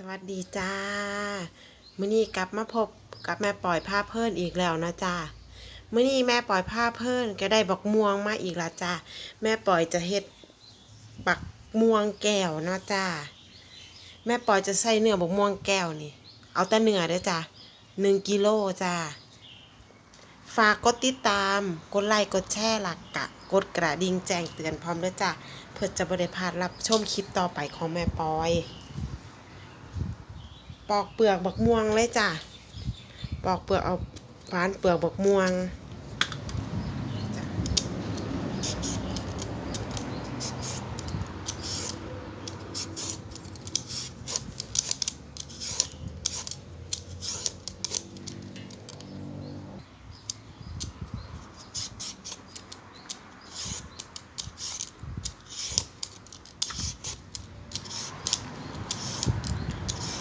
สวัสดีจ้ามื้อนี้กลับมาพบกับแม่ปล่อยผ้าเพิ่นอีกแล้วนะจ้ามื้อนี้แม่ปล่อยผ้าเพิ่นก็ได้บักม่วงมาอีกละจ้าแม่ปล่อยจะเฮ็ดบักม่วงแก้วนะจ้าแม่ปล่อยจะใส่เนื้อบักม่วงแก้วนี่ เอาแต่เนื้อเด้อจ้าหนึ่งกิโลจ้าฝากกดติดตาม กดไลค์กดแชร์หลักกะ กดกระดิ่งแจ้งเตือนพร้อมด้วยจ้าเพื่อจะบริพลาดรับชมคลิปต่อไปของแม่ปอย ปอกเปลือกบักม่วงเลยจ้ะ ปอกเปลือกเอาฟานเปลือกบักม่วง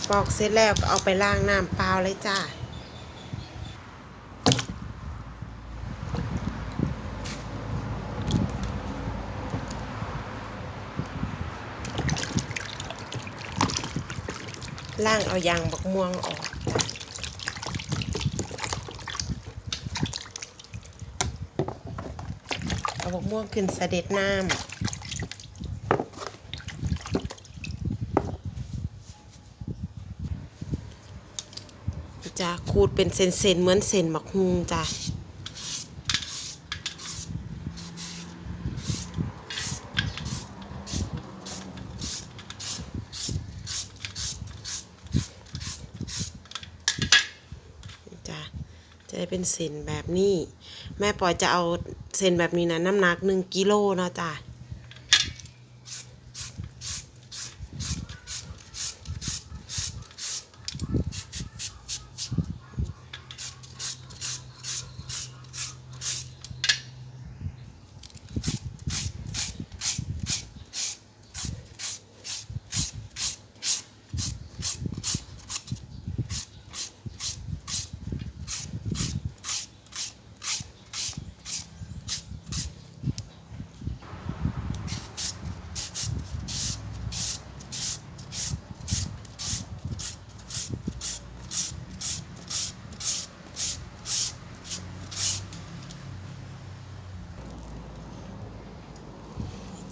ปอกเสร็จแล้วก็เอาไปล้างน้ำเปล่าเลยจ้ะล่างเอายางบักม่วงออก เอาบักม่วงขึ้นเสด็จน้ำ จะขูดเป็นเส้นๆเหมือนเส้นบักฮุงจ้ะจ้ะจะได้เป็นเส้นแบบนี้ แม่ปอยจะเอาเส้นแบบนี้นะน้ำหนักหนึ่งกิโลเนาะจ้ะ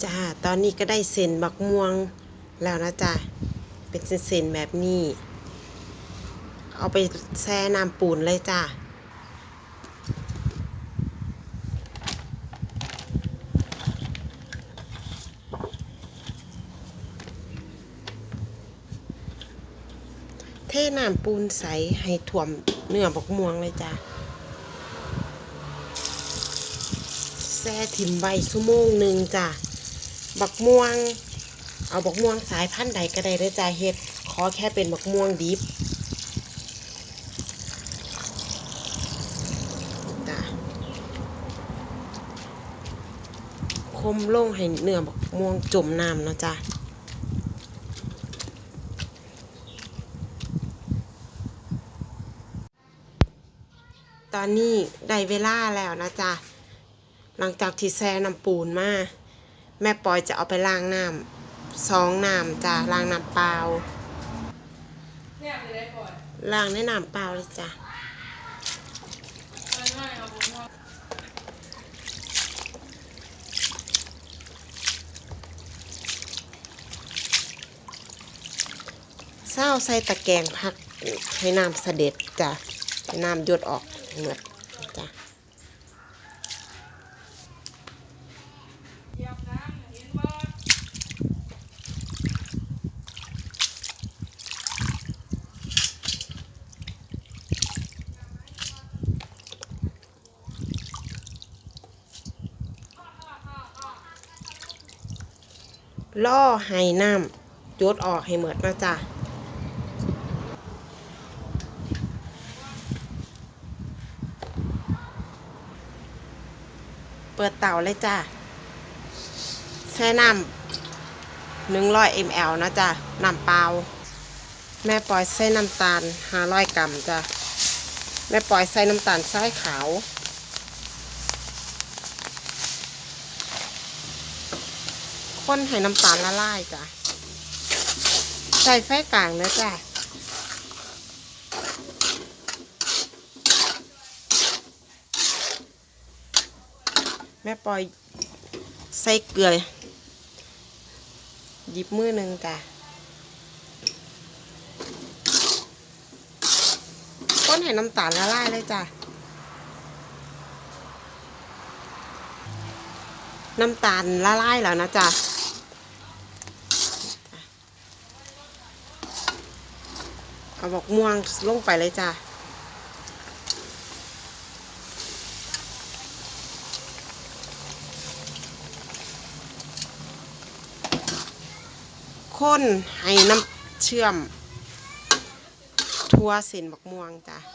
จ้า ตอนนี้ก็ได้เส้นบักม่วงแล้วนะจ้ะเป็นเส้นๆแบบนี้ เอาไปแช่น้ำปูนเลยจ้าเทน้ำปูนใสให้ถ่วมเนื้อบักม่วงเลยจ้ะแช่ถิ่มไว้ชั่วโมงหนึ่งจ้ะ บักม่วง เอาบักม่วงสายพันธุ์ใดก็ได้เลยจ้ะเฮ็ดขอแค่เป็นบักม่วงดิบจ้ะคมลงให้เนื้อบักม่วงจมน้ำเนาะจ้ะตอนนี้ได้เวลาแล้วนะจ๊ะ หลังจากที่แช่น้ำปูนมา แม่ปอยจะเอาไปล้างน้ำสองน้ำจ้ะล้างน้ำเปล่าเนี่ยไปได้ก่อนล้างในน้ำเปล่าเลยจ้ะไม่ไม่เอาผมว่าเศร้าใส่ตะแกรงพักให้น้ำเสด็จจ้ะให้น้ำหยดออกเหมือดจ้ะ เหยียบน้ำเห็นว่า ล่อให้น้ำหยดออกให้เหมือดนะจ้ะเปิดเตาเลยจ้ะแช่น้ำหนึ่งร้อยมลนะจ้ะน้ำเปล่า แม่ปล่อยใส่น้ำตาลห้าร้อยกรัมจ้ะแม่ปล่อยใส่น้ำตาลทรายขาว คนให้น้ำตาลละลายจ้ะ ใส่ไฟกลางเนะจ้ะแม่ปอยใส่เกลือหยิบมือหนึ่งจ้ะก้นให้น้ำตาลละลายเลยจ้ะ น้ำตาลละลายแล้วนะจ๊ะ เอาบอกม่วงลงไปเลยจ้ะคนให้น้ำเชื่อม ทั่วเส้นบักม่วงจ้ะจ้ะ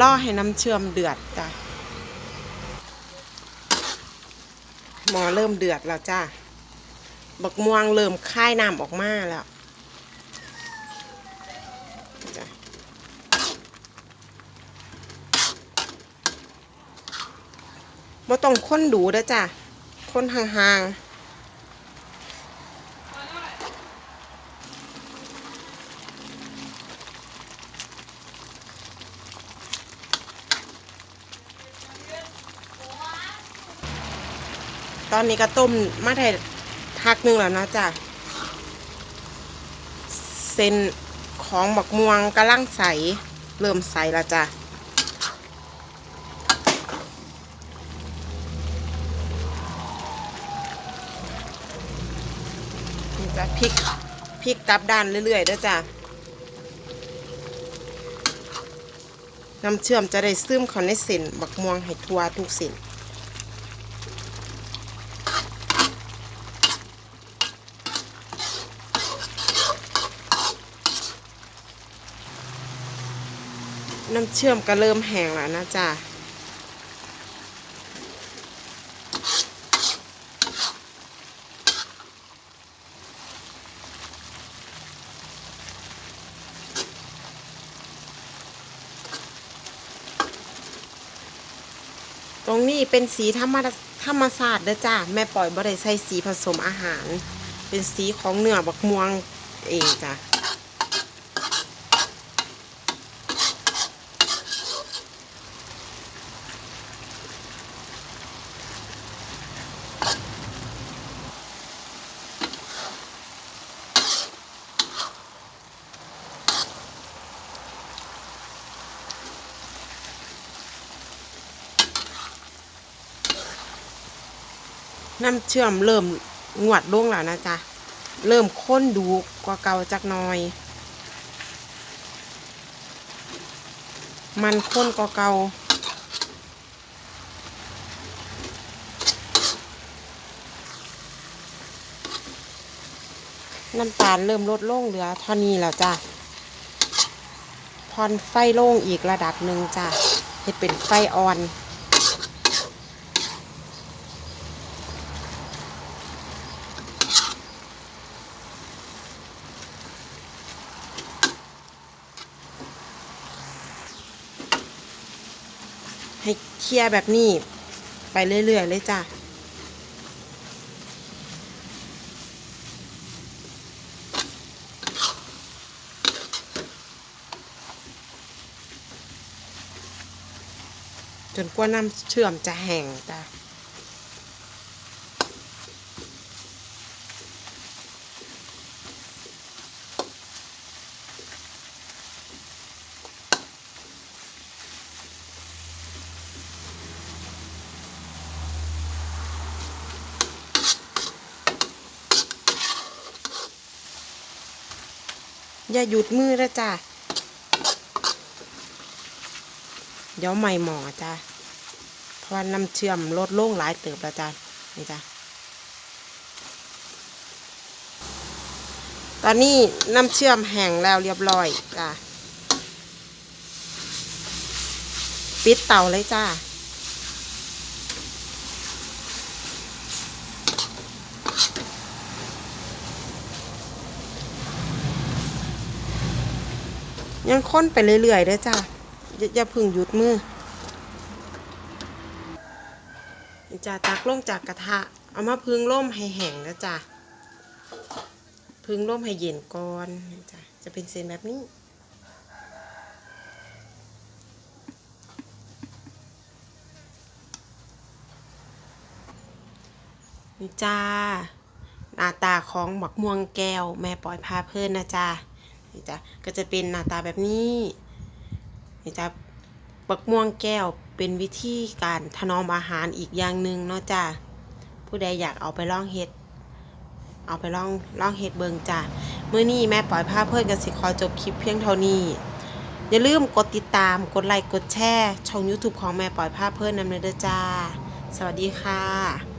ล่อให้น้ำเชื่อมเดือดจ้ะหมอเริ่มเดือดแล้วจ้ะบักม่วงเริ่มค่ายน้ำออกมาแล้วบ่ต้องค้นดูเด้อจ้ะค้นห่างๆ ตอนนี้ก็ต้มมาได้พักหนึงแล้วนะจ๊ะเส้นของบักม่วงกำลังใส เริ่มใสแล้วจ้ะนี่จ้ะพริกพริกกลับด้านเรื่อยๆด้อจ้ะน้ำเชื่อมจะได้ซึมเข้าในเส้นบักม่วงให้ทั่วทุกเส้น น้ำเชื่อมก็เริ่มแห้งแล้วนะจ๊ะตรงนี้เป็นสีธรรมธรรมศาสตร์เด้อจ้าแม่ปล่อยบ่ได้ใส่สีผสมอาหาร เป็นสีของเนื้อบักม่วงเองจ้ะ น้ำเชื่อมเริ่มงวดลงแล้วนะจ๊ะ เริ่มข้นดูกว่าเก่าจักหน่อย มันข้นกว่าเก่าน้ำตาลเริ่มลดลงเหลือเท่านี้แล้วจ้ะพอนไฟโล่งอีกระดับหนึ่งจ้ะเห็ดเป็นไฟอ่อน ให้ เคลียร์แบบนี้ ไปเรื่อยๆเลยจ้ะจนกว่าน้ำเชื่อมจะแห้งจ้ะ อย่าหยุดมือนะจ้ะเดี๋ยวใหม่หมอจ้ะเพราะว่าน้ำเชื่อมลดลงหลายเติบแล้วจ้ะนี่จ้ะตอนนี้น้ำเชื่อมแห้งแล้วเรียบร้อยจ้ะปิดเตาเลยจ้า ยังค้นไปเรื่อยๆเด้อจ้ะอย่าอย่าพึ่งหยุดมือนี่จ้ะตักลงจากกระทะ เอามาพึ่งล่มให้แห้งแล้จ้ะพึ่งล่มให้เย็นก่อนนี่จ้ะจะเป็นเส้นแบบนี้นี่จ้าหน้าตาของบักม่วงแก้ว แม่ปล่อยพาเพื่อนนะจ้า นี่จ้าก็จะเป็นหน้าตาแบบนี้นี่จ้าบักม่วงแก้วเป็นวิธีการถนอมอาหารอีกอย่างหนึ่งเนาะจ้าผู้ใดอยากเอาไปลองเฮ็ด เอาไปลองลองเฮ็ดเบิงจ้าเมื่อนี้แม่ปล่อยพาเพื่อนกันสิขอจบคลิปเพียงเท่านี้ อย่าลืมกดติดตามกดไลค์กดแชร์ช่อง YouTube ของแม่ปล่อยภาพเพื่อนนำเลยเด้อจ้า สวัสดีค่ะ